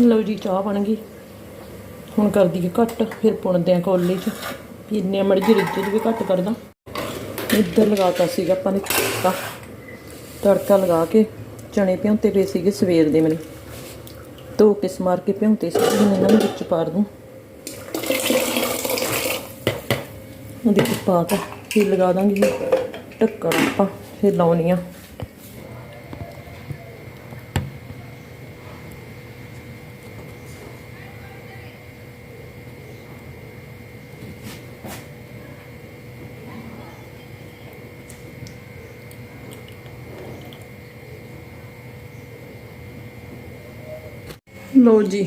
ਲਓ ਜੀ, ਚਾਹ ਬਣ ਗਈ। ਹੁਣ ਕਰ ਦਈਏ ਘੱਟ, ਫਿਰ ਪੁਣਦੇ ਆ ਕੋਲੇ 'ਚ। ਪੀਨੇ ਮਰਜ਼ੀ ਰਿੱਝ ਵੀ ਘੱਟ ਕਰਦਾ। ਇੱਧਰ ਲਗਾਤਾ ਸੀਗਾ, ਆਪਾਂ ਨੇ ਤੜਕਾ। ਤੜਕਾ ਲਗਾ ਕੇ ਚਣੇ ਭਿਉਂਤੇ ਪਏ ਸੀਗੇ ਸਵੇਰ ਦੇ ਮੇਰੇ ਧੋ ਕੇ ਸਮਾਰ ਕੇ ਭਿਉਂਤੇ ਸੀ, ਹੁਣ ਇਹਨਾਂ ਨੂੰ ਵਿੱਚ ਪਾ ਦੂੰ। ਉਹਦੇ ਵਿੱਚ ਪਾ ਕੇ ਫਿਰ ਲਗਾ ਦਾਂਗੇ ਜੀ ਢੱਕਣ ਆਪਾਂ, ਫਿਰ ਲਾਉਣੀ ਆ। ਲੋ ਜੀ,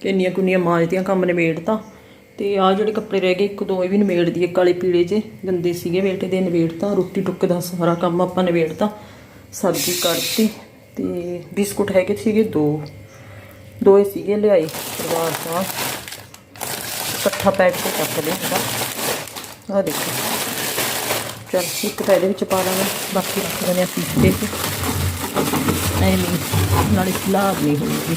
ਕਿੰਨੀਆਂ ਕੁੰਨੀਆਂ ਮਾਂਜਦੀਆਂ ਕੰਮ ਨਿਬੇੜਤਾ। ਤੇ ਆ ਜਿਹੜੇ ਕੱਪੜੇ ਰਹਿ ਗਏ, ਇੱਕ ਦੋ ਇਹ ਵੀ ਨਿਬੇੜ ਦੀਏ ਕਾਲੇ ਪੀਲੇ ਜੇ ਗੰਦੇ ਸੀਗੇ ਬੇਟੇ ਦੇ ਨਿਬੇੜਤਾ, ਰੋਟੀ ਟੁੱਕ ਦਾ ਸਾਰਾ ਕੰਮ ਆਪਾਂ ਨਿਬੇੜਤਾ, ਸਬਜ਼ੀ ਕੱਟਤੀ ਤੇ ਬਿਸਕੁਟ ਹੈਗੇ ਸੀਗੇ ਦੋ। ਦੋ ਹੀ ਸੀਗੇ ਲਿਆਈ ਪਰਿਵਾਰ ਦਾ ਇਕੱਠਾ ਪੈਕ ਕੇ ਕੱਟ ਲਿਆ ਇਹਦਾ ਆ ਦੇਖੋ। ਚਲ, ਇੱਕ ਤਾਂ ਇਹਦੇ ਵਿੱਚ ਪਾ ਦਾਂਗੇ ਬਾਕੀ ਰੱਖ ਦਿੰਦੇ ਆ ਪੀਸ ਕੇ ਐਵੇਂ, ਨਾਲੇ ਸਲਾਦ ਨਹੀਂ ਹੋਊਗੀ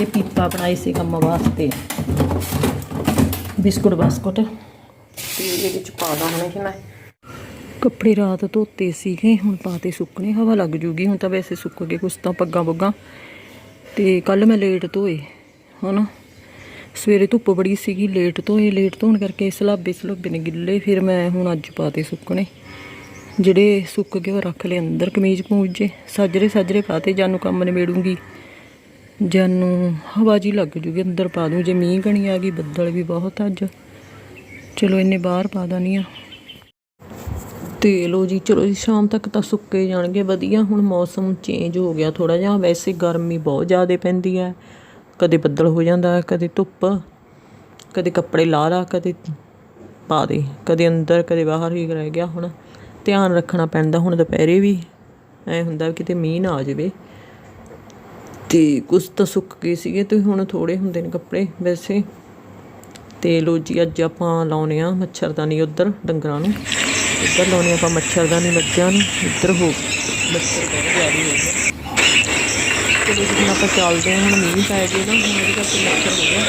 ਇਹ ਪੀਪਾ ਬਣਾਈ ਸੀ ਕੰਮ ਵਾਸਤੇ। ਬਿਸਕੁਟ ਬਾਸਕੁਟ। ਤੇ ਇਹਦੇ ਵਿੱਚ ਪਾ ਦਾਂ ਕਿ ਮੈਂ। ਕੱਪੜੇ ਰਾਤ ਧੋਤੇ ਸੀਗੇ ਹੁਣ ਪਾਤੇ ਸੁੱਕਣੇ ਹਵਾ ਲੱਗ ਜੂਗੀ। ਹੁਣ ਤਾਂ ਵੈਸੇ ਸੁੱਕ ਗਏ ਕੁਛ ਤਾਂ ਪੱਗਾਂ ਪੁੱਗਾਂ। ਤੇ ਕੱਲ ਮੈਂ ਲੇਟ ਧੋਏ ਹਨਾ? ਸਵੇਰੇ ਧੁੱਪ ਬੜੀ ਸੀਗੀ ਲੇਟ ਧੋਏ। ਲੇਟ ਧੋਣ ਕਰਕੇ ਸਲਾਬੇ ਸਲਾਬੇ ਨੇ ਗਿੱਲੇ ਫਿਰ ਮੈਂ ਹੁਣ ਅੱਜ ਪਾਤੇ ਸੁੱਕਣੇ। ਜਿਹੜੇ ਸੁੱਕ ਗਏ ਉਹ ਰੱਖ ਲਏ ਅੰਦਰ ਕਮੀਜ਼ ਕਮੂਜ ਜੇ। ਸਾਜਰੇ ਸਾਜਰੇ ਪਾਤੇ ਜਾਨੂੰ ਕੰਮ ਨਿਬੇੜੂੰਗੀ। ਜਾਨੂੰ ਹਵਾ ਜੀ ਲੱਗ ਜੂਗੀ, ਅੰਦਰ ਪਾ ਦੂੰ, ਜੇ ਮੀਂਹ ਕਣੀ ਆ ਗਈ, ਬੱਦਲ ਵੀ ਬਹੁਤ ਅੱਜ। ਚਲੋ ਇੰਨੇ ਬਾਹਰ ਪਾ ਦਾਨੀ ਆ। ਤੇ ਲੋ ਜੀ, ਚਲੋ ਜੀ, ਸ਼ਾਮ ਤੱਕ ਤਾਂ ਸੁੱਕੇ ਜਾਣਗੇ, ਵਧੀਆ। ਹੁਣ ਮੌਸਮ ਚੇਂਜ ਹੋ ਗਿਆ ਥੋੜਾ ਜਿਹਾ। ਵੈਸੇ ਗਰਮੀ ਬਹੁਤ ਜ਼ਿਆਦਾ ਪੈਂਦੀ ਹੈ ਕਦੇ ਬੱਦਲ ਹੋ ਜਾਂਦਾ, ਕਦੇ ਧੁੱਪ, ਕਦੇ ਕੱਪੜੇ ਲਾ ਲਾ, ਕਦੇ ਪਾ ਦੇ, ਕਦੇ ਅੰਦਰ, ਕਦੇ ਬਾਹਰ ਹੀ ਰਹਿ ਗਿਆ ਹੁਣ। ਧਿਆਨ ਰੱਖਣਾ ਪੈਂਦਾ ਹੁਣ ਦੁਪਹਿਰੇ ਵੀ। ਐ ਹੁੰਦਾ ਕਿਤੇ ਮੀਂਹ ਨਾ ਆ ਜਾਵੇ। ਤੇ ਕੁਝ ਤਾਂ ਸੁੱਕ ਗਏ ਸੀਗੇ ਤੇ ਹੁਣ ਥੋੜੇ ਹੁੰਦੇ ਨੇ ਕੱਪੜੇ ਵੈਸੇ। ਤੇ ਲੋ ਜੀ, ਅੱਜ ਆਪਾਂ ਲਾਉਨੇ ਆ ਮੱਛਰਦਾਨੀ ਉਧਰ ਡੰਗਰਾਂ ਨੂੰ। ਇੱਧਰ ਲਾਉਨੇ ਆਪਾਂ ਮੱਛਰਦਾਨੀ ਮੱਝਾਂ ਨੂੰ। ਇੱਧਰ ਹੋ ਮੱਛਰ ਬਹੁਤ ਹੋ ਗਿਆ ਚਲੋ ਜੀ ਆਪਾਂ ਚੱਲਦੇ ਹਾਂ ਹੁਣ ਮੀਂਹ ਪੈ ਗਿਆ ਨਾ, ਹੁਣ ਇਹਦੇ ਕਰਕੇ ਮੱਛਰ ਹੋ ਗਿਆ।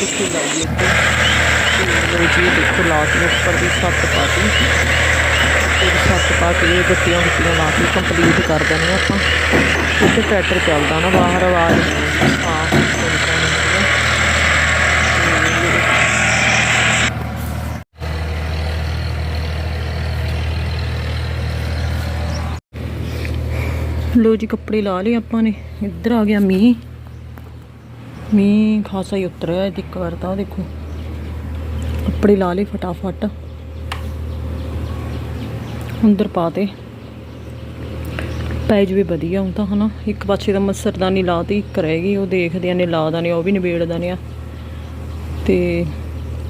ਕਿੱਥੇ ਲਾਈਏ ਇੱਧਰ ਤੇ ਲੋ ਜੀ, ਦੇਖੋ ਲਾਤ ਦੇ ਉੱਪਰ ਦੀ ਸੱਤ ਪਾਤੀ। ਤੇ ਪਾ ਕੇ ਇਹ ਗੱਟੀਆਂ ਗੁੱਟੀਆਂ ਲਾ ਕੇ ਕੰਪਲੀਟ ਕਰ ਦੇਣੀ ਆਪਾਂ। ਉੱਥੇ ਟਰੈਕਟਰ ਚੱਲਦਾ ਨਾ, ਬਾਹਰ ਆਵਾਜ਼ ਹਾਂ ਲੋ ਜੀ, ਕੱਪੜੇ ਲਾ ਲਏ ਆਪਾਂ ਨੇ। ਇੱਧਰ ਆ ਗਿਆ ਮੀਂਹ। ਮੀਂਹ ਖਾਸਾ ਹੀ ਉਤਰਿਆ, ਇੱਕ ਵਾਰ ਤਾਂ ਆਹ ਦੇਖੋ। ਕੱਪੜੇ ਲਾ ਲਏ ਫਟਾਫਟ। ਅੰਦਰ ਪਾ ਦੇ। ਪੈ ਜਵੇ ਵਧੀਆ ਹੁਣ ਤਾਂ, ਹਨਾ? ਇੱਕ ਪਾਸੇ ਦਾ ਮਸਰਦਾਨੀ ਲਾਤੀ ਇੱਕ ਰਹਿ ਗਈ, ਉਹ ਦੇਖਦੇ ਨੇ ਲਾਦਾ ਨੇ ਉਹ ਵੀ ਨਿਬੇੜਦਾ ਨੇ ਆ। ਤੇ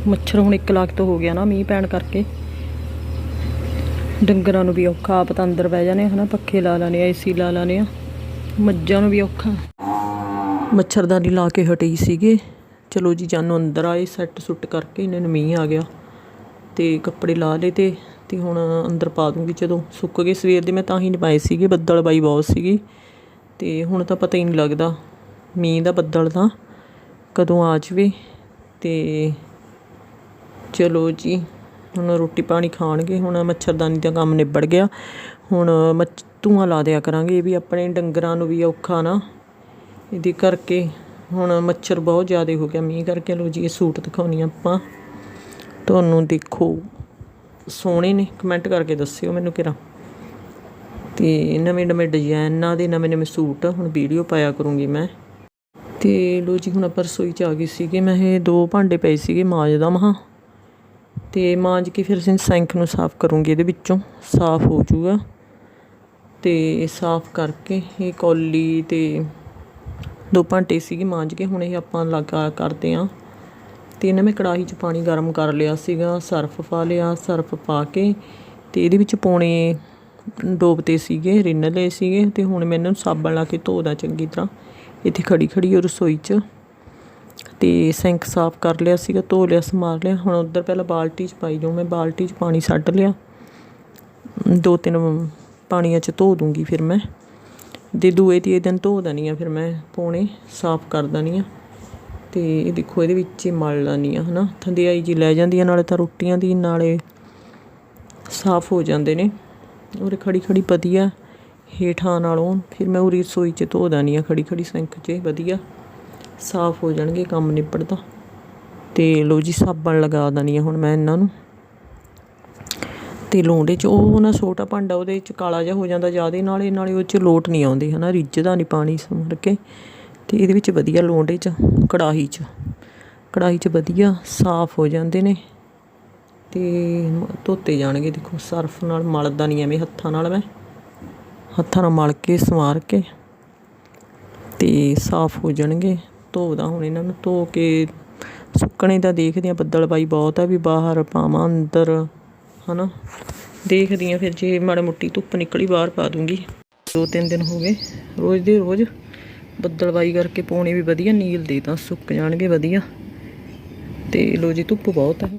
ਮੱਛਰ ਹੁਣ 1 ਲੱਖ ਤੋਂ ਹੋ ਗਿਆ ਨਾ, ਮੀਂਹ ਪੈਣ ਕਰਕੇ। ਡੰਗਰਾਂ ਨੂੰ ਵੀ ਔਖਾ, ਆਪ ਤਾਂ ਅੰਦਰ ਬਹਿ ਜਾਣੇ ਹਨਾ? ਪੱਖੇ ਲਾ ਲਾਣੇ ਆ, ਏਸੀ ਲਾ ਲਾਣੇ ਆ। ਮੱਝਾਂ ਨੂੰ ਵੀ ਔਖਾ। ਮੱਛਰਦਾਨੀ ਲਾ ਕੇ ਹਟੀ ਸੀਗੇ। ਚਲੋ ਜੀ, ਜਾਨੂ ਅੰਦਰ ਆਏ, ਸੈੱਟ ਸੁੱਟ ਕਰਕੇ, ਇਹਨਾਂ ਨੂੰ ਮੀਂਹ ਆ ਗਿਆ। ਤੇ ਕੱਪੜੇ ਲਾ ਲਏ ਤੇ ਤੇ ਹੁਣ ਅੰਦਰ ਪਾ ਦੂੰਗੀ। ਜਦੋਂ ਸੁੱਕ ਗਏ ਸਵੇਰ ਦੇ, ਮੈਂ ਤਾਂ ਹੀ ਨਹੀਂ ਪਾਏ ਸੀਗੇ। ਬੱਦਲ ਬਾਈ ਬਹੁਤ ਸੀਗੀ। ਤੇ ਹੁਣ ਤਾਂ ਪਤਾ ਹੀ ਨਹੀਂ ਲੱਗਦਾ। ਮੀਂਹ ਦਾ ਬੱਦਲ ਦਾ ਕਦੋਂ ਆ ਜਾਵੇ। ਤੇ ਚਲੋ ਜੀ, ਹੁਣ ਰੋਟੀ ਪਾਣੀ ਖਾਣਗੇ। ਹੁਣ ਮੱਛਰਦਾਨੀ ਦਾ ਕੰਮ ਨਿਬੜ ਗਿਆ। ਹੁਣ ਮੱਛ ਧੂੰਆਂ ਲਾ ਦਿਆ ਕਰਾਂਗੇ। ਇਹ ਵੀ ਆਪਣੇ ਡੰਗਰਾਂ ਨੂੰ ਵੀ ਔਖਾ ਨਾ। ਇਹਦੇ ਕਰਕੇ ਹੁਣ ਮੱਛਰ ਬਹੁਤ ਜ਼ਿਆਦਾ ਹੋ ਗਿਆ। ਮੀਂਹ ਕਰਕੇ ਲੋ ਜੀ, ਇਹ ਸੂਟ ਦਿਖਾਉਣੀ ਆਪਾਂ। ਤੁਹਾਨੂੰ ਦੇਖੋ। ਸੋਹਣੇ ਨੇ ਕਮੈਂਟ ਕਰਕੇ ਦੱਸਿਓ ਮੈਨੂੰ ਕਿਰਾ ਤੇ ਨਵੇਂ ਨਵੇਂ ਡਿਜ਼ਾਈਨਾਂ ਦੇ ਨਵੇਂ ਨਵੇਂ ਸੂਟ, ਹੁਣ ਵੀਡੀਓ ਪਾਇਆ ਕਰੂੰਗੀ ਮੈਂ। ਤੇ ਲੋ ਜੀ, ਹੁਣ ਆਪਾਂ ਰਸੋਈ ਚ ਆ ਗਏ ਸੀਗੇ। ਮੈਂ ਇਹ ਦੋ ਭਾਂਡੇ ਪਏ ਸੀਗੇ ਮਾਂਜਦਾ ਮਹਾ। ਤੇ ਮਾਂਜ ਕੇ ਫਿਰ ਅਸੀਂ ਸਿੰਕ ਨੂੰ ਸਾਫ਼ ਕਰੂੰਗੀ ਇਹਦੇ ਵਿੱਚੋਂ, ਸਾਫ਼ ਹੋ ਜਾਊਗਾ। ਤੇ ਸਾਫ਼ ਕਰਕੇ ਇਹ ਕੌਲੀ ਤੇ ਦੋ ਭਾਂਡੇ ਸੀਗੇ ਮਾਂਜ ਕੇ, ਹੁਣ ਇਹ ਆਪਾਂ ਲਗਾ ਕਰਦੇ ਆਂ। ਤੇ ਇਹਨਾਂ ਮੈਂ ਕੜਾਹੀ 'ਚ ਪਾਣੀ ਗਰਮ ਕਰ ਲਿਆ ਸੀਗਾ, ਸਰਫ ਪਾ ਲਿਆ, ਸਰਫ ਪਾ ਕੇ ਤੇ ਇਹਦੇ ਵਿੱਚ ਪੌਣੇ ਡੋਬਤੇ ਸੀਗੇ, ਰਿੰਨ ਲਏ ਸੀਗੇ ਤੇ ਹੁਣ ਮੈਂ ਇਹਨਾਂ ਨੂੰ ਸਾਬਣ ਲਾ ਕੇ ਧੋਦਾ ਚੰਗੀ ਤਰ੍ਹਾਂ। ਇੱਥੇ ਖੜੀ ਖੜੀ ਉਹ ਰਸੋਈ 'ਚ ਤੇ ਸਿੰਕ ਸਾਫ਼ ਕਰ ਲਿਆ ਸੀਗਾ, ਧੋ ਲਿਆ, ਸਮਾਰ ਲਿਆ। ਹੁਣ ਉਧਰ ਪਹਿਲਾਂ ਬਾਲਟੀ 'ਚ ਪਾਈ ਜਾਉ ਮੈਂ ਬਾਲਟੀ 'ਚ ਪਾਣੀ ਛੱਡ ਲਿਆ। ਦੋ ਤਿੰਨ ਪਾਣੀਆਂ 'ਚ ਧੋ ਦੂੰਗੀ ਫਿਰ ਮੈਂ। ਦੇ ਦੂਏ ਤੀਏ ਦਿਨ ਧੋ ਦਨੀ ਆ ਫਿਰ ਮੈਂ, ਪੌਣੇ ਸਾਫ਼ ਕਰ ਦਨੀ ਆ। ਤੇ ਇਹ ਦੇਖੋ, ਇਹਦੇ ਵਿੱਚ ਹੀ ਮਲ ਲੈਣੀ ਆ ਹਨਾ ਥੰਦਿਆਈ ਜੀ ਲੈ ਜਾਂਦੀ ਆ ਨਾਲੇ ਤਾਂ ਰੋਟੀਆਂ ਦੀ, ਨਾਲੇ ਸਾਫ਼ ਹੋ ਜਾਂਦੇ ਨੇ। ਉਰੇ ਖੜੀ ਖੜੀ ਵਧੀਆ ਹੇਠਾਂ ਨਾਲੋਂ, ਫਿਰ ਮੈਂ ਉਰੀ ਰਸੋਈ 'ਚ ਧੋ ਦਨੀ ਆ ਖੜੀ ਖੜੀ ਸਿੰਕ 'ਚ, ਵਧੀਆ ਸਾਫ਼ ਹੋ ਜਾਣਗੇ ਕੰਮ ਨਿਬੜਦਾ। ਤੇ ਲੋ ਜੀ, ਸਾਬਣ ਲਗਾ ਦਨੀ ਆ ਹੁਣ ਮੈਂ ਇਹਨਾਂ ਨੂੰ। ਤੇ ਲੋਂਡੇ 'ਚ, ਉਹ ਨਾ ਛੋਟਾ ਭਾਂਡਾ ਉਹਦੇ 'ਚ ਕਾਲਾ ਜਿਹਾ ਹੋ ਜਾਂਦਾ ਜ਼ਿਆਦਾ, ਨਾਲੇ ਨਾਲੇ ਉਹ 'ਚ ਲੋਟ ਨਹੀਂ ਆਉਂਦੀ, ਹਨਾ? ਰਿੱਝਦਾ ਨਹੀਂ ਪਾਣੀ ਸਮਰ ਕੇ। ਤੇ ਇਹਦੇ ਵਿੱਚ ਵਧੀਆ ਲੋਂਡੇ 'ਚ, ਕੜਾਹੀ 'ਚ। ਕੜਾਹੀ 'ਚ ਵਧੀਆ ਸਾਫ਼ ਹੋ ਜਾਂਦੇ ਨੇ ਤੇ ਧੋਤੇ ਜਾਣਗੇ। ਦੇਖੋ, ਸਰਫ ਨਾਲ ਮਲਦਾ ਨਹੀਂ ਐਵੇਂ ਹੱਥਾਂ ਨਾਲ ਮੈਂ। ਹੱਥਾਂ ਨਾਲ ਮਲ ਕੇ, ਸਵਾਰ ਕੇ ਤੇ ਸਾਫ਼ ਹੋ ਜਾਣਗੇ। ਧੋਦਾ ਹੁਣ ਇਹਨਾਂ ਨੂੰ, ਧੋ ਕੇ ਸੁੱਕਣੇ ਦਾ ਦੇਖਦੇ ਆ ਬੱਦਲਬਾਈ ਬਹੁਤ ਆ ਵੀ ਬਾਹਰ ਪਾਵਾਂ ਅੰਦਰ, ਹਨਾ। ਦੇਖਦੀ ਆ ਫਿਰ, ਜੇ ਮਾੜਾ ਮੁੱਟੀ ਧੁੱਪ ਨਿਕਲੀ ਬਾਹਰ ਪਾ ਦੂੰਗੀ। ਦੋ ਤਿੰਨ ਦਿਨ ਹੋ ਗਏ, ਰੋਜ਼ ਦੇ ਰੋਜ਼ ਬੱਦਲਵਾਈ ਕਰਕੇ ਪਾਉਣੇ ਵੀ ਵਧੀਆ, ਨੀਲ ਦੇ ਤਾਂ ਸੁੱਕ ਜਾਣਗੇ ਵਧੀਆ। ਤੇ ਲੋ ਜੀ, ਧੁੱਪ ਬਹੁਤ ਹੈ।